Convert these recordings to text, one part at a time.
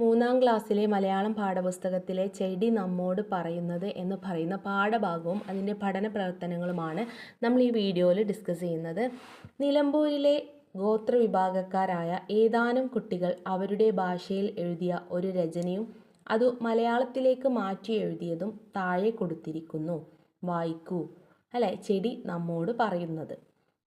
മൂന്നാം ക്ലാസ്സിലെ മലയാളം പാഠപുസ്തകത്തിലെ ചെടി നമ്മോട് പറയുന്നത് എന്ന് പറയുന്ന പാഠഭാഗവും അതിന്റെ പഠന പ്രവർത്തനങ്ങളുമാണ് നമ്മൾ ഈ വീഡിയോയിൽ ഡിസ്കസ് ചെയ്യുന്നത്. നിലമ്പൂരിലെ ഗോത്രവിഭാഗക്കാരായ ഏതാനും കുട്ടികൾ അവരുടെ ഭാഷയിൽ എഴുതിയ ഒരു രചനയും അത് മലയാളത്തിലേക്ക് മാറ്റി എഴുതിയതും താഴെ കൊടുത്തിരിക്കുന്നു. വായിക്കൂ. അല്ലേ? ചെടി നമ്മോട് പറയുന്നത്.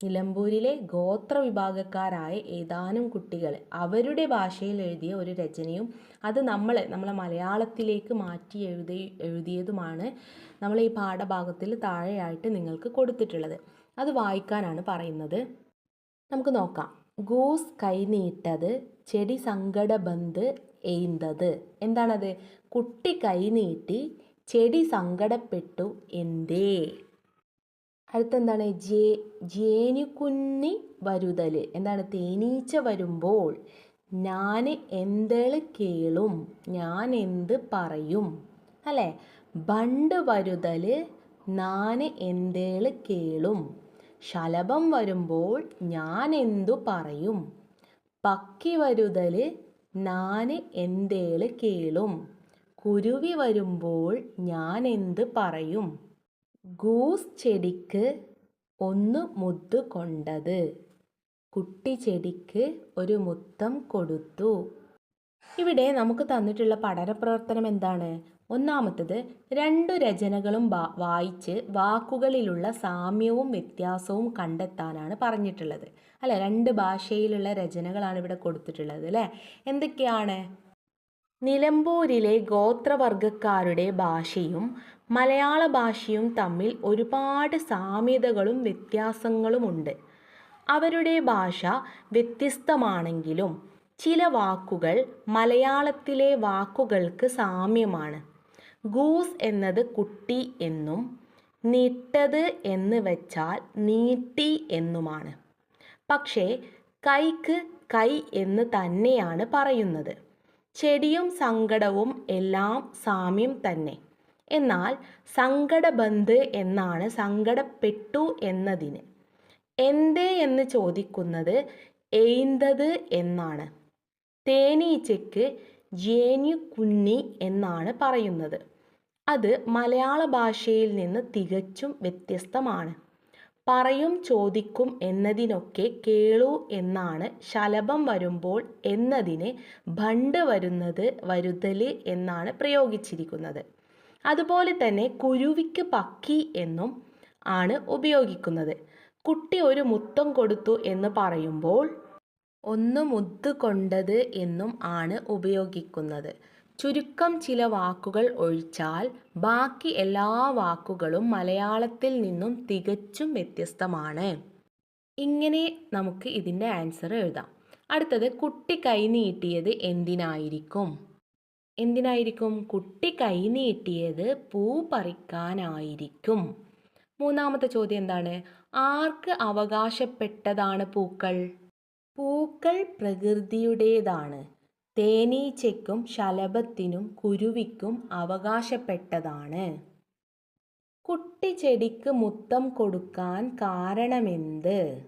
നിലമ്പൂരിലെ ഗോത്രവിഭാഗക്കാരായ ഏതാനും കുട്ടികൾ അവരുടെ ഭാഷയിൽ എഴുതിയ ഒരു രചനയും അത് നമ്മൾ നമ്മളെ മലയാളത്തിലേക്ക് മാറ്റി എഴുതി എഴുതിയതുമാണ് നമ്മൾ ഈ പാഠഭാഗത്തിൽ താഴെയായിട്ട് നിങ്ങൾക്ക് കൊടുത്തിട്ടുള്ളത്. അത് വായിക്കാനാണ് പറയുന്നത്. നമുക്ക് നോക്കാം. ഗൂസ് കൈനീട്ടത് ചെടി സങ്കടബന്ത് എയ്തത് എന്താണത്? കുട്ടി കൈനീട്ടി ചെടി സങ്കടപ്പെട്ടു എന്തേ? അടുത്തെന്താണ്? ജേ ജേനുകുന്നി വരുതൽ എന്താണ്? തേനീച്ച വരുമ്പോൾ ഞാൻ എന്തേൾ കേളും ഞാൻ എന്ത് പറയും. അല്ലേ? ബണ്ട് വരുതൽ ഞാൻ എന്തേൾ കേളും. ശലഭം വരുമ്പോൾ ഞാൻ എന്തു പറയും. പക്കി വരുതൽ ഞാൻ എന്തേൾ കേളും. കുരുവി വരുമ്പോൾ ഞാൻ എന്ത് പറയും. ഗൂസ് ചെടിക്ക് ഒന്ന് മുത്ത് കൊണ്ടത്. കുട്ടി ചെടിക്ക് ഒരു മുത്തം കൊടുത്തു. ഇവിടെ നമുക്ക് തന്നിട്ടുള്ള പഠന പ്രവർത്തനം എന്താണ്? ഒന്നാമത്തത് രണ്ടു രചനകളും വായിച്ച് വാക്കുകളിലുള്ള സാമ്യവും വ്യത്യാസവും കണ്ടെത്താനാണ് പറഞ്ഞിട്ടുള്ളത്. അല്ലെ? രണ്ട് ഭാഷയിലുള്ള രചനകളാണ് ഇവിടെ കൊടുത്തിട്ടുള്ളത് അല്ലേ? എന്തൊക്കെയാണ്? നിലമ്പൂരിലെ ഗോത്രവർഗക്കാരുടെ ഭാഷയും മലയാള ഭാഷയും തമ്മിൽ ഒരുപാട് സാമ്യതകളും വ്യത്യാസങ്ങളുമുണ്ട്. അവരുടെ ഭാഷ വ്യത്യസ്തമാണെങ്കിലും ചില വാക്കുകൾ മലയാളത്തിലെ വാക്കുകൾക്ക് സാമ്യമാണ്. ഗൂസ് എന്നത് കുട്ടി എന്നും നിട്ടത് എന്ന് വെച്ചാൽ നീട്ടി എന്നുമാണ്. പക്ഷേ കൈക്ക് കൈ എന്ന് തന്നെയാണ് പറയുന്നത്. ചെടിയും സങ്കടവും എല്ലാം സാമ്യം തന്നെ. എന്നാൽ സങ്കടബന്ധ് എന്നാണ് സങ്കടപ്പെട്ടു എന്നതിന്. എന്തേ എന്ന് ചോദിക്കുന്നത് എയ്ന്തത് എന്നാണ്. തേനീച്ചയ്ക്ക് ജേനു കുന്നി എന്നാണ് പറയുന്നത്. അത് മലയാള ഭാഷയിൽ നിന്ന് തികച്ചും വ്യത്യസ്തമാണ്. പറയും ചോദിക്കും എന്നതിനൊക്കെ കേളു എന്നാണ് ശലഭം വരുമ്പോൾ എന്നതിന് ഭണ്ട് വരുന്നത് വരുതൽ എന്നാണ് പ്രയോഗിച്ചിരിക്കുന്നത്. അതുപോലെ തന്നെ കുരുവിക്ക് പക്കി എന്നും ആണ് ഉപയോഗിക്കുന്നത്. കുട്ടി ഒരു മുത്തം കൊടുത്തു എന്ന് പറയുമ്പോൾ ഒന്ന് മുത്ത് കൊണ്ടത് എന്നും ആണ് ഉപയോഗിക്കുന്നത്. ചുരുക്കം ചില വാക്കുകൾ ഒഴിച്ചാൽ ബാക്കി എല്ലാ വാക്കുകളും മലയാളത്തിൽ നിന്നും തികച്ചും വ്യത്യസ്തമാണ്. ഇങ്ങനെ നമുക്ക് ഇതിന്റെ ആൻസർ എഴുതാം. അടുത്തത് കുട്ടി കൈ നീട്ടിയത് എന്തിനായിരിക്കും? എന്തിനായിരിക്കും കുട്ടി കൈ നീട്ടിയത് പൂ പറിക്കാനായിരിക്കും? മൂന്നാമത്തെ ചോദ്യം എന്താണ്? ആർക്ക് അവകാശപ്പെട്ടതാണ് പൂക്കൾ? പൂക്കൾ പ്രകൃതിയുടേതാണ്. തേനീച്ചയ്ക്കും ശലഭത്തിനും കുരുവിക്കും അവകാശപ്പെട്ടതാണ്. കുട്ടി ചെടിക്ക് മുത്തം കൊടുക്കാൻ കാരണമെന്ത്?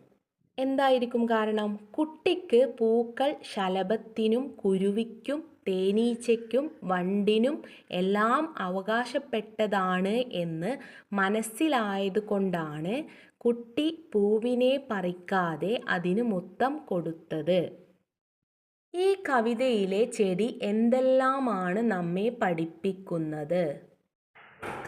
എന്തായിരിക്കും കാരണം? കുട്ടിക്ക് പൂക്കൾ ശലഭത്തിനും കുരുവിക്കും തേനീച്ചയ്ക്കും വണ്ടിനും എല്ലാം അവകാശപ്പെട്ടതാണ് എന്ന് മനസ്സിലായതുകൊണ്ടാണ് കുട്ടി പൂവിനെ പറിക്കാതെ അതിന് മുത്തം കൊടുത്തത്. ഈ കവിതയിലെ ചെടി എന്തെല്ലാമാണ് നമ്മെ പഠിപ്പിക്കുന്നത്?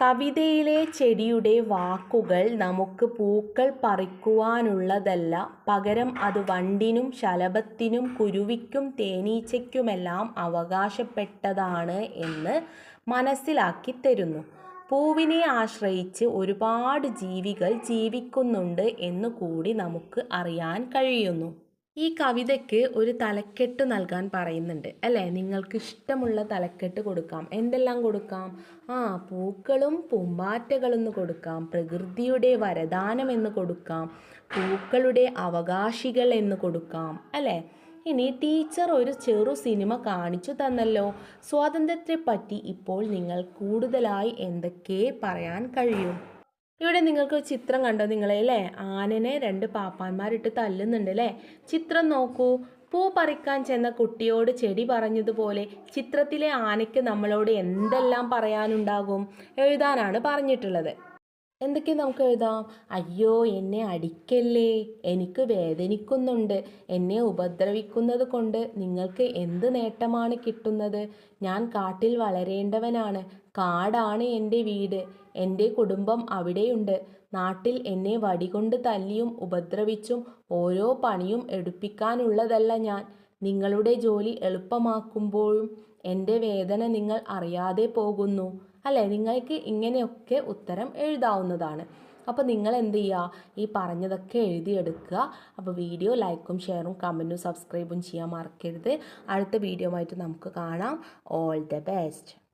കവിതയിലെ ചെടിയുടെ വാക്കുകൾ നമുക്ക് പൂക്കൾ പറിക്കുവാനുള്ളതല്ല. പകരം അത് വണ്ടിനും ശലഭത്തിനും കുരുവിക്കും തേനീച്ചയ്ക്കുമെല്ലാം അവകാശപ്പെട്ടതാണ് എന്ന് മനസ്സിലാക്കി തരുന്നു. പൂവിനെ ആശ്രയിച്ച് ഒരുപാട് ജീവികൾ ജീവിക്കുന്നുണ്ട് എന്ന് കൂടി നമുക്ക് അറിയാൻ കഴിയുന്നു. ഈ കവിതയ്ക്ക് ഒരു തലക്കെട്ട് നൽകാൻ പറയുന്നുണ്ട് അല്ലേ? നിങ്ങൾക്ക് ഇഷ്ടമുള്ള തലക്കെട്ട് കൊടുക്കാം. എന്തെല്ലാം കൊടുക്കാം? ആ പൂക്കളും പൂമ്പാറ്റകളും എന്ന് കൊടുക്കാം. പ്രകൃതിയുടെ വരദാനം എന്ന് കൊടുക്കാം. പൂക്കളുടെ അവകാശികൾ എന്ന് കൊടുക്കാം അല്ലേ? ഇനി ടീച്ചർ ഒരു ചെറു സിനിമ കാണിച്ചു തന്നല്ലോ. സ്വാതന്ത്ര്യത്തെപ്പറ്റി ഇപ്പോൾ നിങ്ങൾ കൂടുതലായി എന്തൊക്കെ പറയാൻ കഴിയും? ഇവിടെ നിങ്ങൾക്ക് ചിത്രം കണ്ടോ നിങ്ങളെ അല്ലേ ആനനെ രണ്ട് പാപ്പാന്മാരിട്ട് തല്ലുന്നുണ്ട് അല്ലേ ചിത്രം നോക്കൂ. പൂ പറിക്കാൻ ചെന്ന കുട്ടിയോട് ചെടി പറഞ്ഞതുപോലെ ചിത്രത്തിലെ ആനയ്ക്ക് നമ്മളോട് എന്തെല്ലാം പറയാനുണ്ടാകും എഴുതാനാണ് പറഞ്ഞിട്ടുള്ളത്. എന്തൊക്കെ നമുക്ക് എഴുതാം? അയ്യോ എന്നെ അടിക്കല്ലേ എനിക്ക് വേദനിക്കുന്നുണ്ട് എന്നെ ഉപദ്രവിക്കുന്നത് കൊണ്ട് നിങ്ങൾക്ക് എന്ത് നേട്ടമാണ് കിട്ടുന്നത്? ഞാൻ കാട്ടിൽ വളരേണ്ടവനാണ് കാടാണ് എന്റെ വീട് എന്റെ കുടുംബം അവിടെയുണ്ട്. നാട്ടിൽ എന്നെ വടികൊണ്ട് തല്ലിയും ഉപദ്രവിച്ചും ഓരോ പണിയും എടുപ്പിക്കാനുള്ളതല്ല ഞാൻ. നിങ്ങളുടെ ജോലി എളുപ്പമാക്കുമ്പോഴും എന്റെ വേദന നിങ്ങൾ അറിയാതെ പോകുന്നു. അല്ലേ? നിങ്ങൾക്ക് ഇങ്ങനെയൊക്കെ ഉത്തരം എഴുതാവുന്നതാണ്. അപ്പോൾ നിങ്ങൾ എന്ത് ചെയ്യുക? ഈ പറഞ്ഞതൊക്കെ എഴുതിയെടുക്കുക അപ്പോൾ വീഡിയോ ലൈക്കും ഷെയറും കമന്റും സബ്സ്ക്രൈബും ചെയ്യാൻ മറക്കരുത്. അടുത്ത വീഡിയോ ആയിട്ട് നമുക്ക് കാണാം. All the best